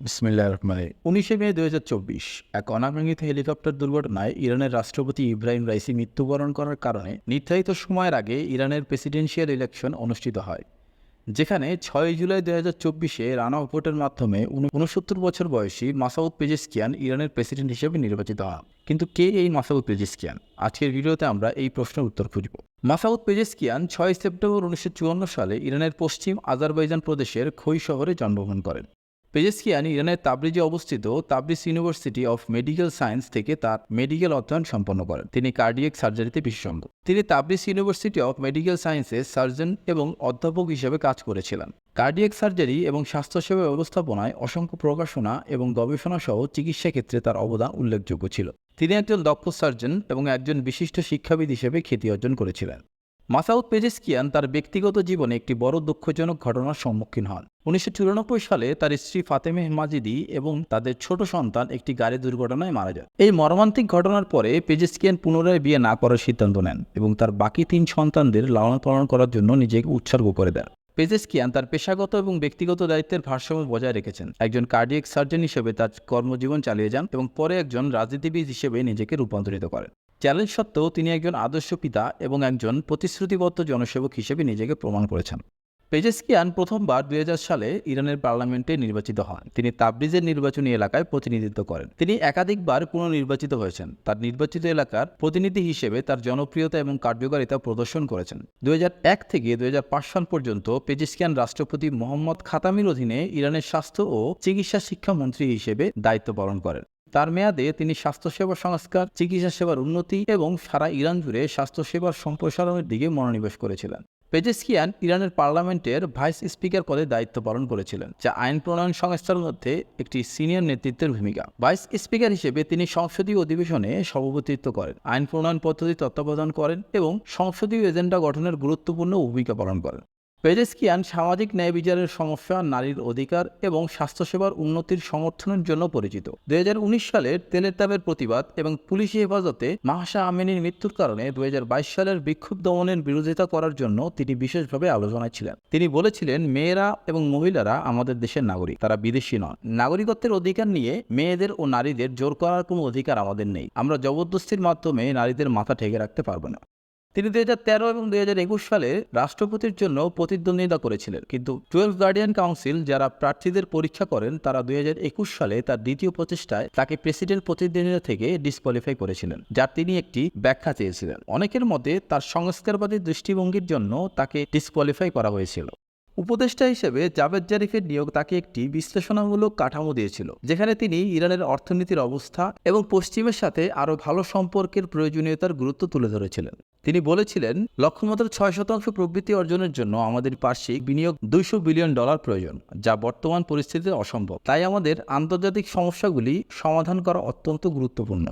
বিসমিল্লাহ রহমানে উনিশে মে দু হাজার চব্বিশ, এক অনাকাঙ্ক্ষিত হেলিকপ্টার দুর্ঘটনায় ইরানের রাষ্ট্রপতি ইব্রাহিম রাইসি মৃত্যুবরণ করার কারণে নির্ধারিত সময়ের আগে ইরানের প্রেসিডেন্সিয়াল ইলেকশন অনুষ্ঠিত হয়, যেখানে ছয় জুলাই দু হাজার চব্বিশে রানা ভোটের মাধ্যমে উনসত্তর বছর বয়সী মাসাউদ পেজেসকিয়ান ইরানের প্রেসিডেন্ট হিসেবে নির্বাচিত হন। কিন্তু কে এই মাসাউদ পেজেসকিয়ান? আজকের ভিডিওতে আমরা এই প্রশ্নের উত্তর খুঁজব। মাসাউদ পেজেসকিয়ান ছয় সেপ্টেম্বর উনিশশো চুয়ান্ন সালে ইরানের পশ্চিম আজারবাইজান প্রদেশের খই শহরে জন্মগ্রহণ করেন। পেজেসকিয়ান ইরানের তাবরিজে অবস্থিত Tabriz university of medical science থেকে তার মেডিকেল অধ্যয়ন সম্পন্ন করেন। তিনি কার্ডিয়াক সার্জারিতে বিশেষজ্ঞ। তিনি তাবরিজ ইউনিভার্সিটি অফ মেডিকেল সায়েন্সে সার্জন এবং অধ্যাপক হিসেবে কাজ করেছিলেন। কার্ডিয়াক সার্জারি এবং স্বাস্থ্যসেবা ব্যবস্থাপনায় অসংখ্য প্রকাশনা এবং গবেষণা সহ চিকিৎসা ক্ষেত্রে তার অবদান উল্লেখযোগ্য ছিল। তিনি একজন দক্ষ সার্জন এবং একজন বিশিষ্ট শিক্ষাবিদ হিসেবে খ্যাতি অর্জন করেছিলেন। মাসাউদ পেজেসকিয়ান তার ব্যক্তিগত জীবনে একটি বড় দুঃখজনক ঘটনার সম্মুখীন হন। উনিশশো চুরানব্বই সালে তার স্ত্রী ফাতেমে মাজিদি এবং তাদের ছোট সন্তান একটি গাড়ি দুর্ঘটনায় মারা যায়। এই মর্মান্তিক ঘটনার পরে পেজেসকিয়ান পুনরায় বিয়ে না করার সিদ্ধান্ত নেন এবং তার বাকি তিন সন্তানদের লালন পালন করার জন্য নিজেকে উৎসর্গ করে দেন। পেজেসকিয়ান তার পেশাগত এবং ব্যক্তিগত দায়িত্বের ভারসাম্য বজায় রেখেছেন। একজন কার্ডিয়াক সার্জন হিসেবে তার কর্মজীবন চালিয়ে যান এবং পরে একজন রাজনীতিবিদ হিসেবে নিজেকে রূপান্তরিত করেন। চ্যালেঞ্জ সত্ত্বেও তিনি একজন আদর্শ পিতা এবং একজন প্রতিশ্রুতিবদ্ধ জনসেবক হিসেবে নিজেকে প্রমাণ করেছেন। পেজেসকিয়ান প্রথমবার দুই হাজার সালে ইরানের পার্লামেন্টে নির্বাচিত হন। তিনি তাবরিজের নির্বাচনী এলাকায় প্রতিনিধিত্ব করেন। তিনি একাধিকবার পুনর্নির্বাচিত হয়েছেন। তার নির্বাচিত এলাকার প্রতিনিধি হিসেবে তার জনপ্রিয়তা এবং কার্যকারিতা প্রদর্শন করেছেন। দু হাজার এক থেকে দুই সাল পর্যন্ত পেজেসকিয়ান রাষ্ট্রপতি মোহাম্মদ খাতামির অধীনে ইরানের স্বাস্থ্য ও চিকিৎসা শিক্ষা মন্ত্রী হিসেবে দায়িত্ব পালন করেন। তার মেয়াদে তিনি স্বাস্থ্যসেবা সংস্কার, চিকিৎসা সেবার উন্নতি এবং সারা ইরান জুড়ে স্বাস্থ্যসেবার সম্প্রসারণের দিকে মনোনিবেশ করেছিলেন। পেজেসকিয়ান ইরানের পার্লামেন্টের ভাইস স্পিকার পদে দায়িত্ব পালন করেছিলেন, যা আইন প্রণয়ন সংস্থার মধ্যে একটি সিনিয়র নেতৃত্বের ভূমিকা। ভাইস স্পিকার হিসেবে তিনি সংসদীয় অধিবেশনে সভাপতিত্ব করেন, আইন প্রণয়ন পদ্ধতি তত্ত্বাবধান করেন এবং সংসদীয় এজেন্ডা গঠনের গুরুত্বপূর্ণ ভূমিকা পালন করেন। পেজেসকিয়ান সামাজিক ন্যায় বিচারের সমস্যা, নারীর অধিকার এবং স্বাস্থ্যসেবার উন্নতির সমর্থনের জন্য পরিচিত। দুই হাজার উনিশ সালের তেলের তাপের প্রতিবাদ এবং পুলিশি হেফাজতে মাহসা আমিনীর মৃত্যুর কারণে দুই হাজার বাইশ সালের বিক্ষোভ দমনের বিরোধিতা করার জন্য তিনি বিশেষভাবে আলোচনায় ছিলেন। তিনি বলেছিলেন, মেয়েরা এবং মহিলারা আমাদের দেশের নাগরিক, তারা বিদেশি নন। নাগরিকত্বের অধিকার নিয়ে মেয়েদের ও নারীদের জোর করার কোনো অধিকার আমাদের নেই। আমরা জবরদস্তির মাধ্যমে নারীদের মাথা ঠেকে রাখতে পারব না। তিনি দুই হাজার তেরো এবং দুই হাজার একুশ সালে রাষ্ট্রপতির জন্য প্রতিদ্বন্দ্বিতা করেছিলেন। কিন্তু টুয়েলভ গার্ডিয়ান কাউন্সিল যারা প্রার্থীদের পরীক্ষা করেন, তারা দুই হাজার একুশ সালে তার দ্বিতীয় প্রচেষ্টায় তাকে প্রেসিডেন্ট প্রতিদ্বন্দ্বিতা থেকে ডিসকোয়ালিফাই করেছিলেন যার তিনি একটি ব্যাখ্যা চেয়েছিলেন অনেকের মতে তার সংস্কারবাদী দৃষ্টিভঙ্গির জন্য তাকে ডিসকোয়ালিফাই করা হয়েছিল। উপদেষ্টা হিসেবে জাভেদ জারিফের নিয়োগ তাকে একটি বিশ্লেষণামূলক কাঠামো দিয়েছিল, যেখানে তিনি ইরানের অর্থনীতির অবস্থা এবং পশ্চিমের সাথে আরও ভালো সম্পর্কের প্রয়োজনীয়তার গুরুত্ব তুলে ধরেছিলেন। তিনি বলেছিলেন লক্ষ্যমাত্র ছয় শতাংশ প্রবৃত্তি অর্জনের জন্য আমাদের বার্ষিক বিনিয়োগ দুইশো বিলিয়ন ডলার প্রয়োজন, যা বর্তমান পরিস্থিতিতে অসম্ভব। তাই আমাদের আন্তর্জাতিক সমস্যাগুলি সমাধান করা অত্যন্ত গুরুত্বপূর্ণ।